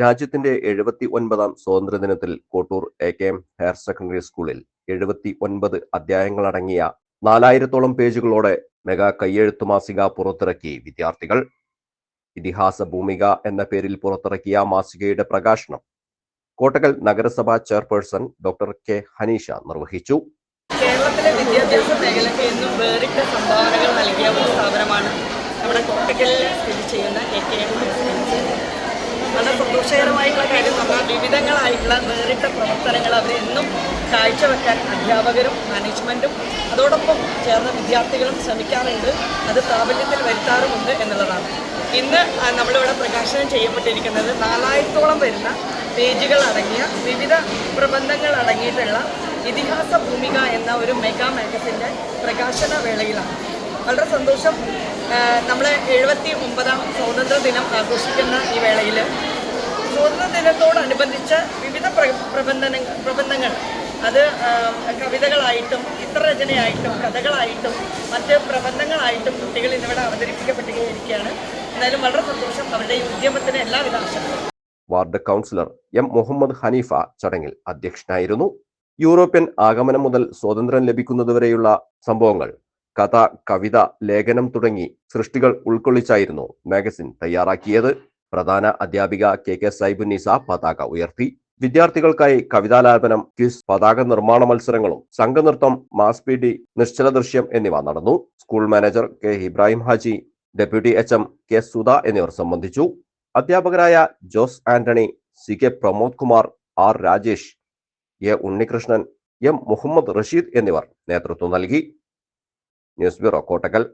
രാജ്യത്തിന്റെ എഴുപത്തി ഒൻപതാം സ്വാതന്ത്ര്യദിനത്തിൽ Kottoor A K M higher secondary സ്കൂളിൽ എഴുപത്തി ഒൻപത് അധ്യായങ്ങളടങ്ങിയ നാലായിരത്തോളം പേജുകളോടെ മെഗാ കയ്യെഴുത്തു മാസിക പുറത്തിറക്കി വിദ്യാർത്ഥികൾ. ഇതിഹാസ ഭൂമിക എന്ന പേരിൽ പുറത്തിറക്കിയ മാസികയുടെ പ്രകാശനം കോട്ടകൽ നഗരസഭാ ചെയർപേഴ്സൺ ഡോക്ടർ കെ ഹനീഷ നിർവഹിച്ചു. കേരളത്തിലെ വിദ്യാഭ്യാസ മേഖലയ്ക്ക് എന്നും വേറിട്ട സംഭാവനകൾ നൽകിയ ഒരു സ്ഥാപനമാണ് നമ്മുടെ കോട്ടക്കലിൽ സ്ഥിതി ചെയ്യുന്ന എ കെ എം സന്തോഷകരമായിട്ടുള്ള കാര്യം പറഞ്ഞാൽ വിവിധങ്ങളായിട്ടുള്ള വേറിട്ട പ്രവർത്തനങ്ങൾ അവർ എന്നും കാഴ്ചവെക്കാൻ അധ്യാപകരും മാനേജ്മെന്റും അതോടൊപ്പം ചേർന്ന വിദ്യാർത്ഥികളും ശ്രമിക്കാറുണ്ട്. അത് പ്രാബല്യത്തിൽ വരുത്താറുമുണ്ട് എന്നുള്ളതാണ്. ഇന്ന് നമ്മളിവിടെ പ്രകാശനം ചെയ്യപ്പെട്ടിരിക്കുന്നത് നാലായിരത്തോളം വരുന്ന പേജുകൾ അടങ്ങിയ വിവിധ പ്രബന്ധങ്ങൾ അടങ്ങിയിട്ടുള്ള ഇതിഹാസ ഭൂമിക എന്ന ഒരു മെഗാ മാഗസിന്റെ പ്രകാശന വേളയിലാണ്. വളരെ സന്തോഷം. നമ്മളെ എഴുപത്തി ഒമ്പതാം സ്വാതന്ത്ര്യ ദിനം ആഘോഷിക്കുന്ന ഈ വേളയിൽ സ്വാതന്ത്ര്യ ദിനത്തോടനുബന്ധിച്ച് വിവിധ പ്ര- പ്രബന്ധന പ്രബന്ധങ്ങൾ. അത് കവിതകളായിട്ടും ചിത്രരചനയായിട്ടും കഥകളായിട്ടും മറ്റ് പ്രബന്ധങ്ങളായിട്ടും കുട്ടികൾ ഇന്നിവിടെ അവതരിപ്പിക്കപ്പെട്ടിരിക്കുകയാണ് എന്നാലും വളരെ സന്തോഷം അവരുടെ ഈ ഉദ്യമത്തിന് എല്ലാവിധ ആശംസകളും. Ward councillor M Muhammad Hanifa ചടങ്ങിൽ അധ്യക്ഷനായിരുന്നു. യൂറോപ്യൻ ആഗമനം മുതൽ സ്വാതന്ത്ര്യം ലഭിക്കുന്നതുവരെയുള്ള സംഭവങ്ങൾ കഥ കവിത ലേഖനം തുടങ്ങി സൃഷ്ടികൾ ഉൾക്കൊള്ളിച്ചായിരുന്നു മാഗസിൻ തയ്യാറാക്കിയത്. പ്രധാന അധ്യാപിക കെ കെ സൈബുന്നീസ പതാക ഉയർത്തി. വിദ്യാർത്ഥികൾക്കായി കവിതാലാപനം ക്വിസ് പതാക നിർമ്മാണ മത്സരങ്ങളും സംഘനൃത്തം മാസ് പി ഡി നിശ്ചല ദൃശ്യം എന്നിവ നടന്നു. School manager K Ibrahim Haji deputy H M K Sudha എന്നിവർ സംബന്ധിച്ചു. അധ്യാപകരായ Jose Antony C K Pramod Kumar R Rajesh A Unnikrishnan M Muhammad Rasheed എന്നിവർ നേതൃത്വം നൽകി. News bureau Kottakkal.